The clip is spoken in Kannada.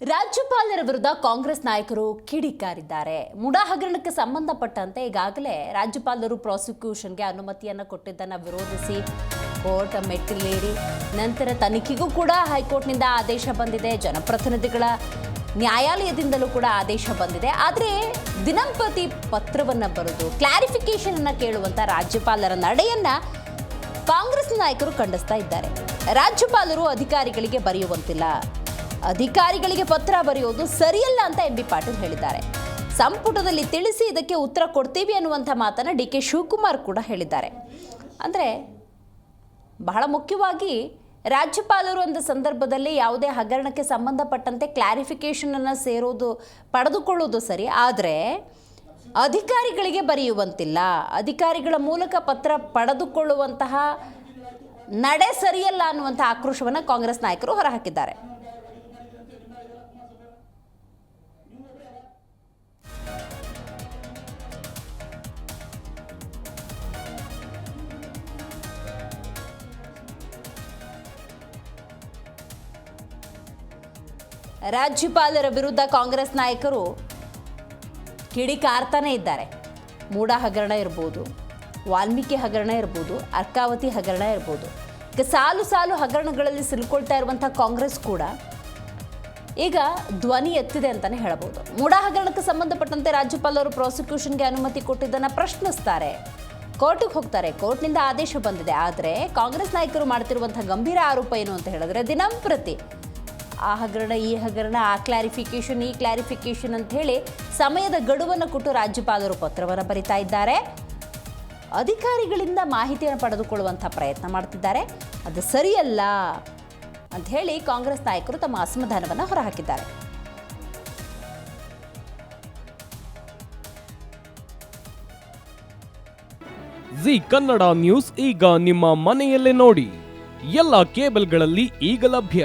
ರಾಜ್ಯಪಾಲರ ವಿರುದ್ಧ ಕಾಂಗ್ರೆಸ್ ನಾಯಕರು ಕಿಡಿಕಾರಿದ್ದಾರೆ. ಮುಡಾ ಹಗರಣಕ್ಕೆ ಸಂಬಂಧಪಟ್ಟಂತೆ ಈಗಾಗಲೇ ರಾಜ್ಯಪಾಲರು ಪ್ರಾಸಿಕ್ಯೂಷನ್ಗೆ ಅನುಮತಿಯನ್ನು ಕೊಟ್ಟಿದ್ದನ್ನು ವಿರೋಧಿಸಿ ಕೋರ್ಟ್ ಮೆಟ್ಟಿಲೇರಿ, ನಂತರ ತನಿಖೆಗೂ ಕೂಡ ಹೈಕೋರ್ಟ್ನಿಂದ ಆದೇಶ ಬಂದಿದೆ. ಜನಪ್ರತಿನಿಧಿಗಳ ನ್ಯಾಯಾಲಯದಿಂದಲೂ ಕೂಡ ಆದೇಶ ಬಂದಿದೆ. ಆದರೆ ದಿನಂಪ್ರತಿ ಪತ್ರವನ್ನು ಬರೆದು ಕ್ಲಾರಿಫಿಕೇಶನ್ ಅನ್ನ ಕೇಳುವಂತ ರಾಜ್ಯಪಾಲರ ನಡೆಯನ್ನ ಕಾಂಗ್ರೆಸ್ ನಾಯಕರು ಖಂಡಿಸ್ತಾ ಇದ್ದಾರೆ. ರಾಜ್ಯಪಾಲರು ಅಧಿಕಾರಿಗಳಿಗೆ ಬರೆಯುವಂತಿಲ್ಲ. ಅಧಿಕಾರಿಗಳಿಗೆ ಪತ್ರ ಬರೆಯೋದು ಸರಿಯಲ್ಲ ಅಂತ ಎಂ ಬಿ ಪಾಟೀಲ್ ಹೇಳಿದ್ದಾರೆ. ಸಂಪುಟದಲ್ಲಿ ತಿಳಿಸಿ ಇದಕ್ಕೆ ಉತ್ತರ ಕೊಡ್ತೀವಿ ಅನ್ನುವಂಥ ಮಾತನ್ನು ಡಿ ಕೆ ಶಿವಕುಮಾರ್ ಕೂಡ ಹೇಳಿದ್ದಾರೆ. ಅಂದರೆ ಬಹಳ ಮುಖ್ಯವಾಗಿ ರಾಜ್ಯಪಾಲರು ಅಂದ ಸಂದರ್ಭದಲ್ಲಿ ಯಾವುದೇ ಹಗರಣಕ್ಕೆ ಸಂಬಂಧಪಟ್ಟಂತೆ ಕ್ಲಾರಿಫಿಕೇಷನನ್ನು ಸೇರೋದು, ಪಡೆದುಕೊಳ್ಳೋದು ಸರಿ, ಆದರೆ ಅಧಿಕಾರಿಗಳಿಗೆ ಬರೆಯುವಂತಿಲ್ಲ. ಅಧಿಕಾರಿಗಳ ಮೂಲಕ ಪತ್ರ ಪಡೆದುಕೊಳ್ಳುವಂತಹ ನಡೆ ಸರಿಯಲ್ಲ ಅನ್ನುವಂಥ ಆಕ್ರೋಶವನ್ನು ಕಾಂಗ್ರೆಸ್ ನಾಯಕರು ಹೊರಹಾಕಿದ್ದಾರೆ. ರಾಜ್ಯಪಾಲರ ವಿರುದ್ಧ ಕಾಂಗ್ರೆಸ್ ನಾಯಕರು ಕಿಡಿಕಾರ್ತಾನೆ ಇದ್ದಾರೆ. ಮೂಡ ಹಗರಣ ಇರ್ಬೋದು, ವಾಲ್ಮೀಕಿ ಹಗರಣ ಇರ್ಬೋದು, ಅರ್ಕಾವತಿ ಹಗರಣ ಇರ್ಬೋದು. ಈಗ ಸಾಲು ಸಾಲು ಹಗರಣಗಳಲ್ಲಿ ಸಿಲುಕೊಳ್ತಾ ಇರುವಂಥ ಕಾಂಗ್ರೆಸ್ ಕೂಡ ಈಗ ಧ್ವನಿ ಎತ್ತಿದೆ ಅಂತಲೇ ಹೇಳಬಹುದು ಮೂಡ ಹಗರಣಕ್ಕೆ ಸಂಬಂಧಪಟ್ಟಂತೆ ರಾಜ್ಯಪಾಲರು ಪ್ರಾಸಿಕ್ಯೂಷನ್ಗೆ ಅನುಮತಿ ಕೊಟ್ಟಿದ್ದನ್ನು ಪ್ರಶ್ನಿಸ್ತಾರೆ. ಕೋರ್ಟಿಗೆ ಹೋಗ್ತಾರೆ, ಕೋರ್ಟ್ನಿಂದ ಆದೇಶ ಬಂದಿದೆ. ಆದರೆ ಕಾಂಗ್ರೆಸ್ ನಾಯಕರು ಮಾಡ್ತಿರುವಂಥ ಗಂಭೀರ ಆರೋಪ ಏನು ಅಂತ ಹೇಳಿದ್ರೆ ದಿನಂಪ್ರತಿ ಆ ಹಗರಣ, ಈ ಹಗರಣ, ಆ ಕ್ಲಾರಿಫಿಕೇಶನ್ ಈ ಕ್ಲಾರಿಫಿಕೇಶನ್ ಅಂತ ಹೇಳಿ ಸಮಯದ ಗಡುವನ್ನು ಕೊಟ್ಟು ರಾಜ್ಯಪಾಲರು ಪತ್ರವನ್ನು ಬರಿತಾ ಇದ್ದಾರೆ. ಅಧಿಕಾರಿಗಳಿಂದ ಮಾಹಿತಿಯನ್ನು ಪಡೆದುಕೊಳ್ಳುವಂಥ ಪ್ರಯತ್ನ ಮಾಡ್ತಿದ್ದಾರೆ. ಅದು ಸರಿಯಲ್ಲ ಅಂತ ಹೇಳಿ ಕಾಂಗ್ರೆಸ್ ನಾಯಕರು ತಮ್ಮ ಅಸಮಾಧಾನವನ್ನು ಹೊರಹಾಕಿದ್ದಾರೆ. ಜಿ ಕನ್ನಡ ನ್ಯೂಸ್ ಈಗ ನಿಮ್ಮ ಮನೆಯಲ್ಲೇ ನೋಡಿ. ಎಲ್ಲ ಕೇಬಲ್ಗಳಲ್ಲಿ ಈಗ ಲಭ್ಯ.